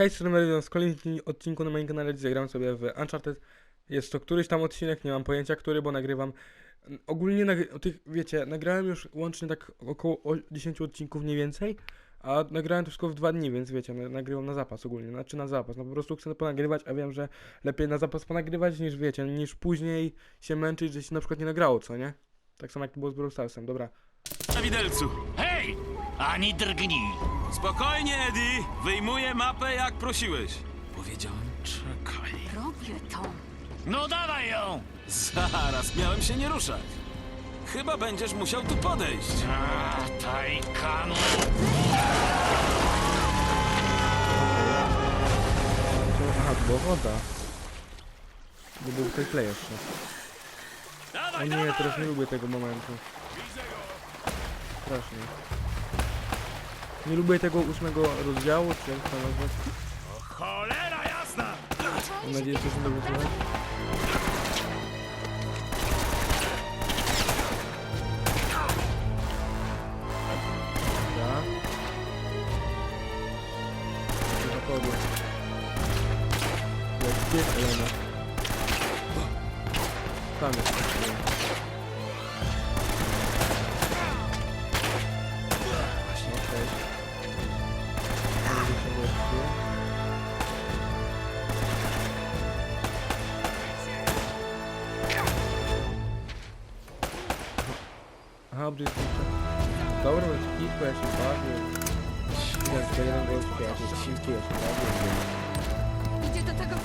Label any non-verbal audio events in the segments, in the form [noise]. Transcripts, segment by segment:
Hej, z w kolejnym odcinku na moim kanale dzisiaj gram sobie w Uncharted. Jest to któryś tam odcinek, nie mam pojęcia który, bo nagrywam... Ogólnie, nagry- tych, wiecie, nagrałem już łącznie tak około o- 10 odcinków mniej więcej, a nagrałem to wszystko w dwa dni, więc wiecie, na- nagrywam na zapas ogólnie, znaczy na zapas, no po prostu chcę ponagrywać, a wiem, że lepiej na zapas ponagrywać niż, wiecie, niż później się męczyć, że się na przykład nie nagrało, co nie? Tak samo jak było z Brawl dobra. Na widelcu. Hej! Ani drgnij! Spokojnie, Eddie. Wyjmuję mapę jak prosiłeś. Powiedziałem, czekaj. Robię to. No dawaj ją! Zaraz, miałem się nie ruszać. Chyba będziesz musiał tu podejść. A, Tajkanu! Aha, to była woda. Bo był tutaj play jeszcze. O Dawaj, nie, teraz nie lubię tego momentu. Strasznie. Nie lubię tego ósmego rozdziału, czy jak to nazwać. Cholera jasna! Mam nadzieję, że się dobrze słychać. Dobra. Jak. Tam jest. Ja się bawię. Idzie do tego.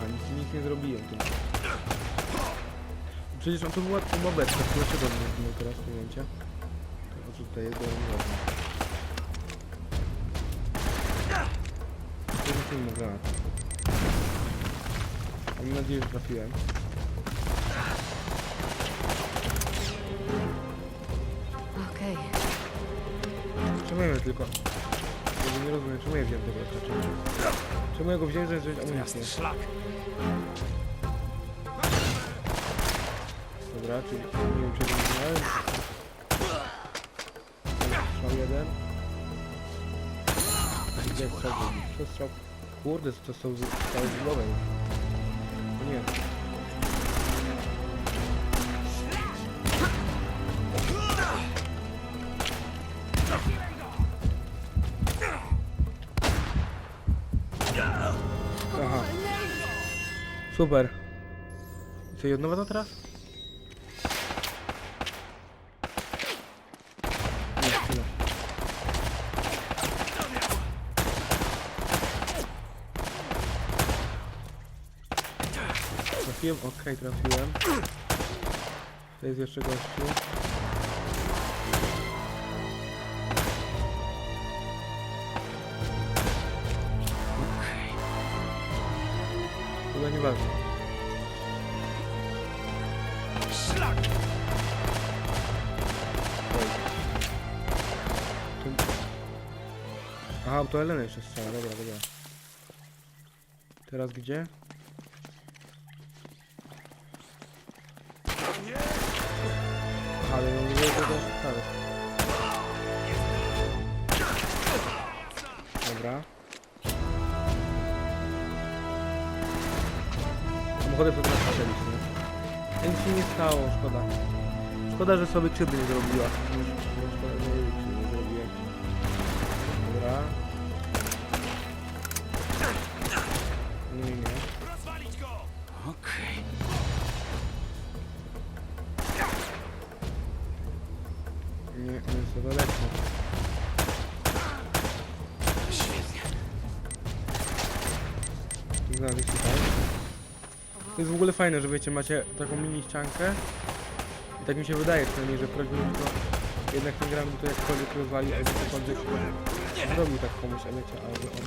A nic, nic nie zrobiłem tym. Przecież on to była to była beczka, to dlaczego on nie teraz w tym momencie? Tutaj jest, nie ładnie. To. Mam nadzieję, że trafiłem. Tylko... Nie rozumiem, czemu ja wziąłem tego oznacza? Czemu ja go wziąłem, żeby wziąć amunicję? Szlak. Dobra, czyli nie wiem, czego nie miałem. Strzał jeden. Gdzie strzał drugi? Co strzał? Kurde, to są z-. O nie. Aha. Super. I co, jedno to teraz? Trafiłem? Okej, trafiłem. To jest jeszcze gościu. Chyba nieważne. Szlak! Oj. Tu... Aha, to Elena jeszcze strzela, dobra, dobra. Teraz gdzie? Aha, ale no nie wiem, to też Samochodem to teraz strzelić, nie? Nic się nie stało, szkoda. Szkoda, że sobie krzywdy nie zrobiła. Szkoda, że To jest w ogóle fajne, że wiecie, macie taką mini ściankę. I tak mi się wydaje przynajmniej, że to jednak ten gram to jakkolwiek rozwali, albo cokolwiek zrobił tak komuś, a wiecie, ale on...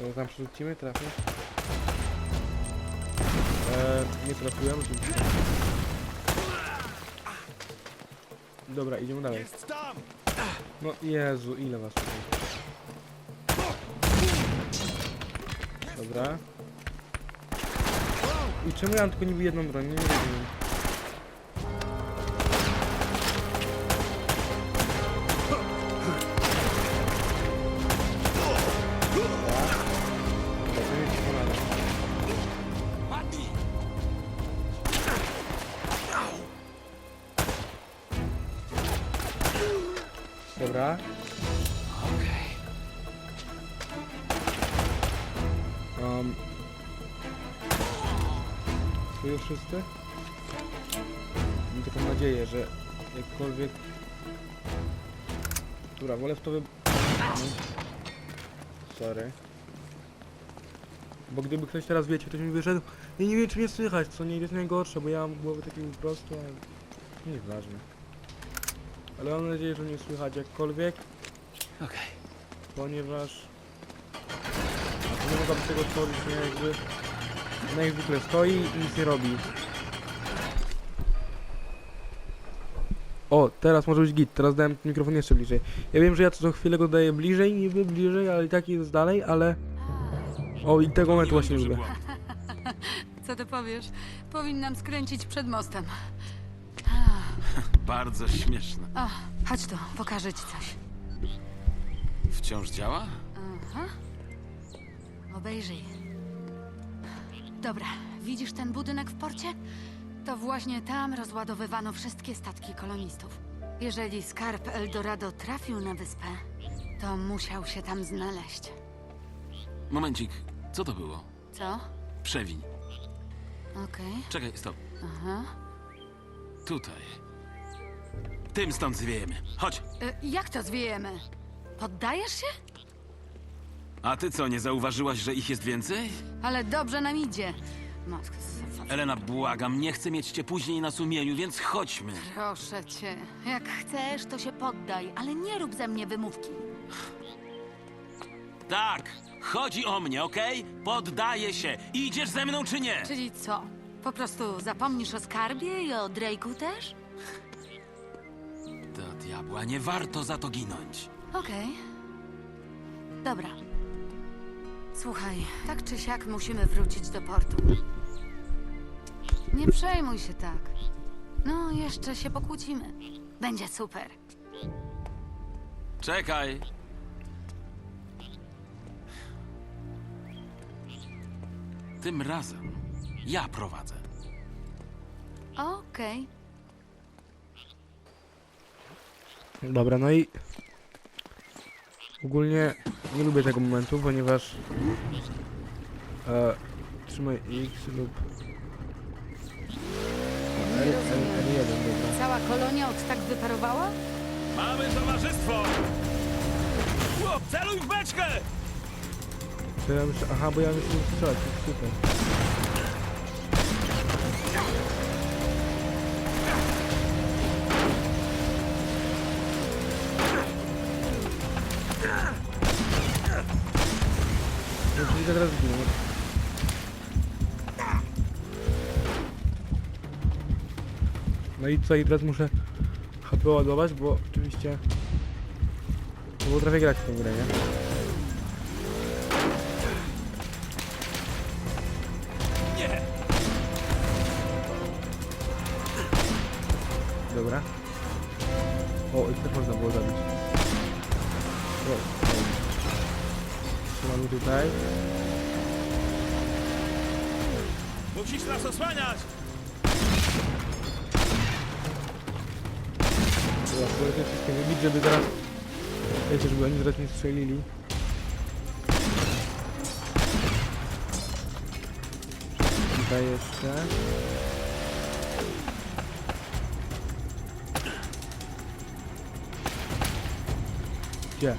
No tam przerzucimy, trafię. Eee, nie trafiłem, oczywiście. Dobra, idziemy dalej. Jest tam! No Jezu, ile was tutaj? Dobra. I czemu ja mam tylko niby jedną broń? Nie rozumiem. Dobra. Okej. Um. Tu już wszyscy? Mam taką nadzieję, że jakkolwiek... Dobra, wolę w to wy... Sorry. Bo gdyby ktoś teraz, wiecie, ktoś mi wyszedł ja nie wiem, czy mnie słychać, co nie jest najgorsze, bo ja mam głowę takiego po prostu, ale... Nieważne. Ale mam nadzieję, że mnie słychać jakkolwiek, Okej. ponieważ... Nie mogłabym tego tworzyć, nie jakby... Ona jak zwykle stoi i nic nie robi. O, teraz może być git, teraz dałem mikrofon jeszcze bliżej. Ja wiem, że ja co chwilę go daję bliżej, niby bliżej, ale i tak jest dalej, ale... O, i tego momentu właśnie nie lubię. [laughs] Co ty powiesz? Powinnam skręcić przed mostem. Bardzo śmieszne. O, chodź tu, pokażę ci coś. Wciąż działa? Aha. Obejrzyj. Dobra, widzisz ten budynek w porcie? To właśnie tam rozładowywano wszystkie statki kolonistów. Jeżeli skarb Eldorado trafił na wyspę, to musiał się tam znaleźć. Momencik. Co to było? Co? Przewiń. Okej. Czekaj, stop. Aha. Tutaj. Tym stąd zwiejemy. Chodź. E, jak to zwiejemy? Poddajesz się? A ty co, nie zauważyłaś, że ich jest więcej? Ale dobrze nam idzie. Matko, Elena, błagam, nie chcę mieć cię później na sumieniu, więc chodźmy. proszę cię. Jak chcesz, to się poddaj, ale nie rób ze mnie wymówki. Tak, chodzi o mnie, okej? Poddaję się. Idziesz ze mną czy nie? Czyli co? Po prostu zapomnisz o skarbie i o Drake'u też? Do diabła, nie warto za to ginąć. Okej. Dobra. Słuchaj, tak czy siak musimy wrócić do portu. Nie przejmuj się tak. No, jeszcze się pokłócimy. Będzie super. Czekaj. Tym razem ja prowadzę. Okej. Dobra, no i... Ogólnie nie lubię tego momentu, ponieważ... E, trzymaj X lub... L, L, L1, dobra. Cała kolonia od tak wyparowała? Mamy towarzystwo! Chłop, celuj w beczkę! To ja myślę, aha, bo ja myślę, że strzelać, to jest super. Teraz zginę. No i co, i teraz muszę HP ładować, bo oczywiście... Nie potrafię grać w tę grę, nie? Dobra. O, i też można było zabić. O. Trzymamy tutaj. Musisz nas osłaniać! Dobra, spróbuję to wszystkie wybić, żeby zaraz... Wiecie, żeby oni zaraz nie strzelili. Tutaj jeszcze. Gdzie?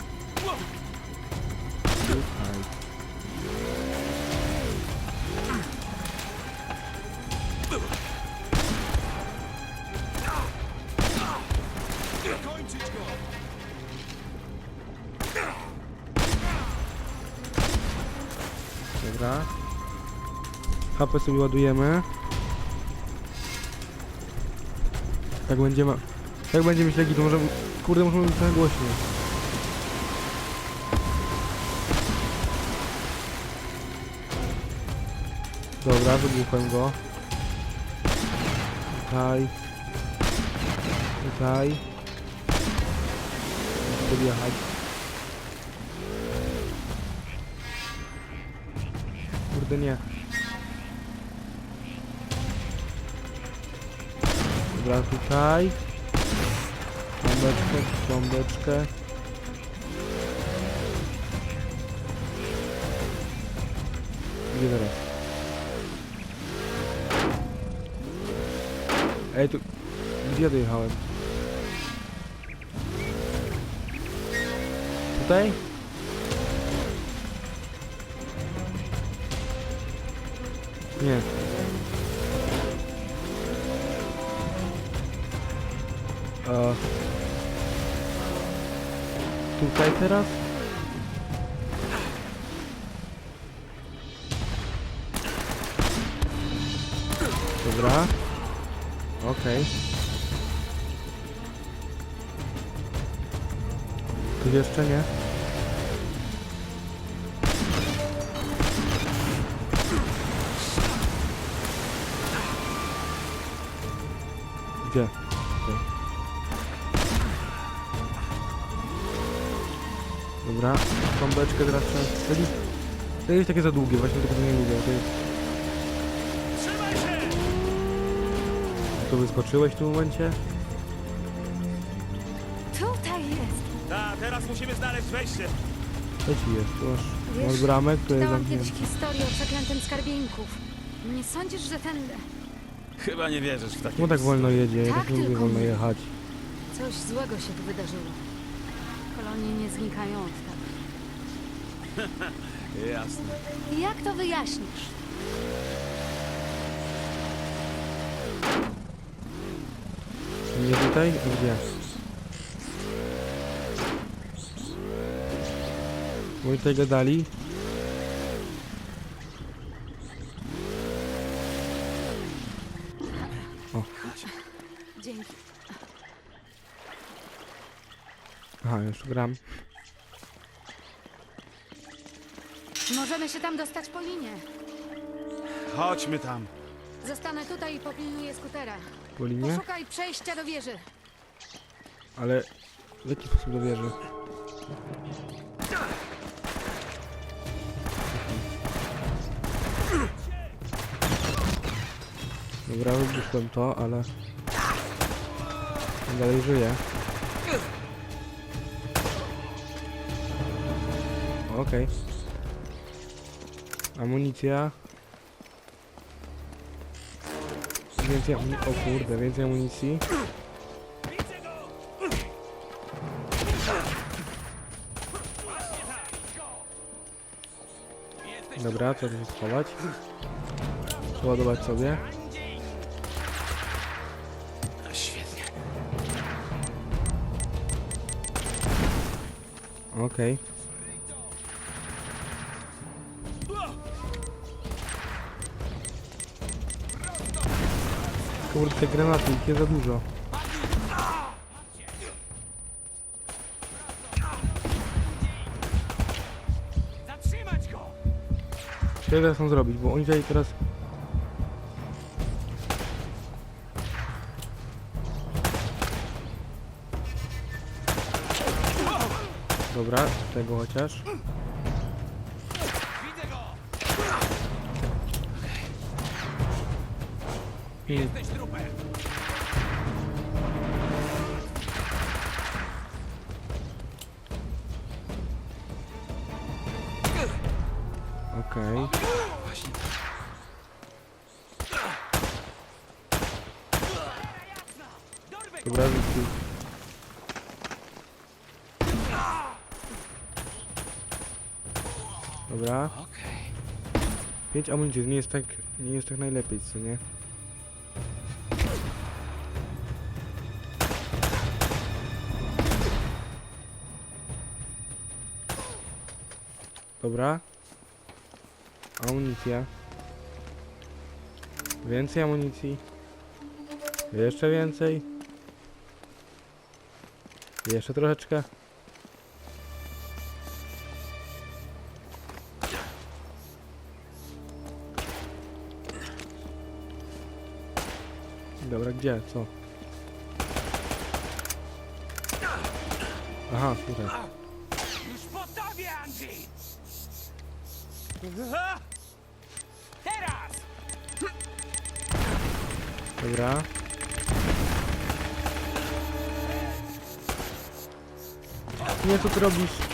HP sobie ładujemy. Jak będziemy... Jak będziemy śledzić, to może... Kurde, możemy być trochę głośniej. Dobra, wybuchłem go. Tutaj. Tutaj. Muszę podjechać. Kurde nie. Dobra, tutaj. Bombeczkę, bombeczkę. Gdzie teraz? Ej, tu... Gdzie dojechałem? Tutaj? Nie. A... Tutaj teraz? Dobra. Okej. Tu jeszcze nie. Gdzie? Dobra, tą beczkę teraz trzeba strzelić. To jest takie za długie, właśnie tego nie lubię. To jest... Trzymaj się! To wyskoczyłeś w tym momencie? Tutaj jest. Ta, teraz musimy znaleźć wejście. Co ci jest? Tu masz, masz Wiesz, bramę, które jest Czytałam kiedyś historię o przeklętym skarbieńków. Nie sądzisz, że ten... Chyba nie wierzysz w takie Czemu tak wolno jedzie? Ja Tak, tak nie lubię tylko wolno jechać. Coś złego się tu wydarzyło. Kolonie nie znikają od tak. [laughs] Jasne. Jak to wyjaśnisz? Nie tutaj? A Gdzie? Moi tutaj gadali. Dzięki. Aha, już gram. Możemy się tam dostać po linie. Chodźmy tam. Zostanę tutaj i popilnuję skutera. Po linie? Poszukaj przejścia do wieży. Ale w jaki sposób do wieży? Dobra, wybuchłem to, ale... Dalej żyję. Okej. Amunicja. Więcej amunicji. O kurde, więcej amunicji. Dobra, co tu schować? Przeładować sobie. Okej. Kurde, ich jest za dużo. Co teraz mam zrobić, bo oni tutaj teraz... Dobra, tego chociaż. Trupem! Okej. Właśnie Dobra, rzucił. Dobra. Okej. Pięć amunicji, nie jest tak, nie jest tak najlepiej, co nie? Dobra. Amunicja. Więcej amunicji. Jeszcze więcej. Jeszcze troszeczkę. Dobra, gdzie? Co? Aha, tutaj. Już po tobie, Angie! Teraz! Dobra. Nie, co ty robisz?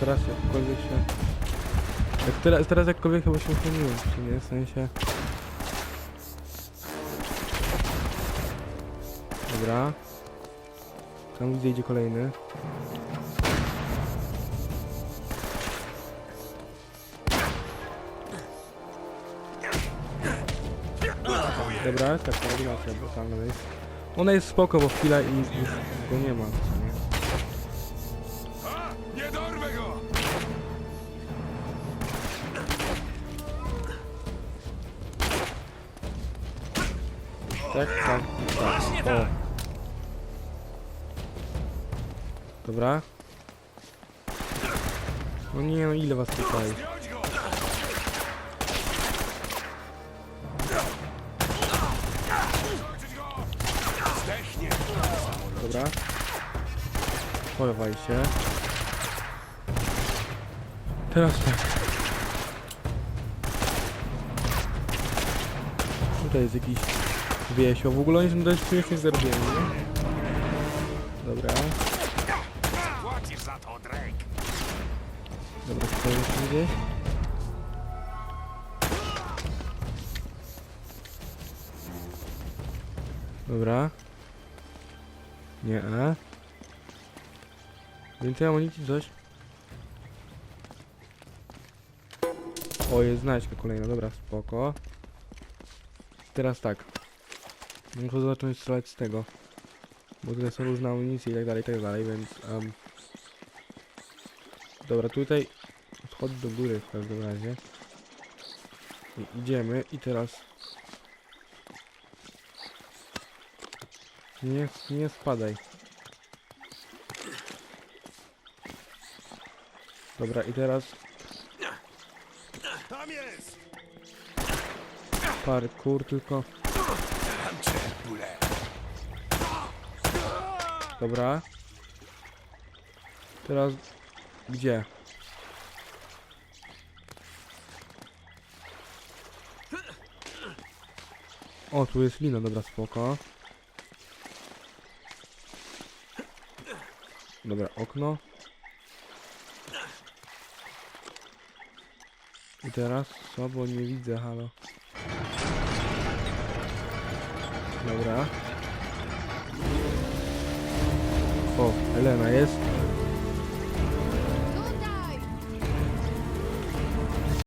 Teraz jakkolwiek się... Jak teraz, teraz jakkolwiek chyba się uchroniłem, czy nie? W sensie... Dobra. Tam gdzie idzie kolejny. Dobra, tak, ta animacja brutalna jest. Ona jest spoko, bo chwila i już go nie ma. Tak, tak, Właśnie tak. O. Dobra. No nie, no ile was tutaj? Dobra. Chowaj się. Teraz tak. Tutaj jest jakiś wiesio. W ogóle oni są dość śmiesznie zrobieni? Dobra. Płacisz za to, Drake! Dobra, tutaj jest gdzieś. Dobra. Nie. E. Więcej amunicji, coś? O, jest znajdźka kolejna, dobra, spoko. Teraz tak. Muszę zacząć strzelać z tego. Bo tutaj są różne amunicje i tak dalej, i tak dalej, więc... Um, dobra, tutaj Schodź do góry w każdym razie. I idziemy i teraz... Nie, nie spadaj. Dobra, i teraz parkour tylko. Tam cię, bóle! Dobra. Teraz... Gdzie? O, tu jest lina, dobra, spoko. Dobra, okno. I teraz co, bo nie widzę, halo. Dobra. Elena jest.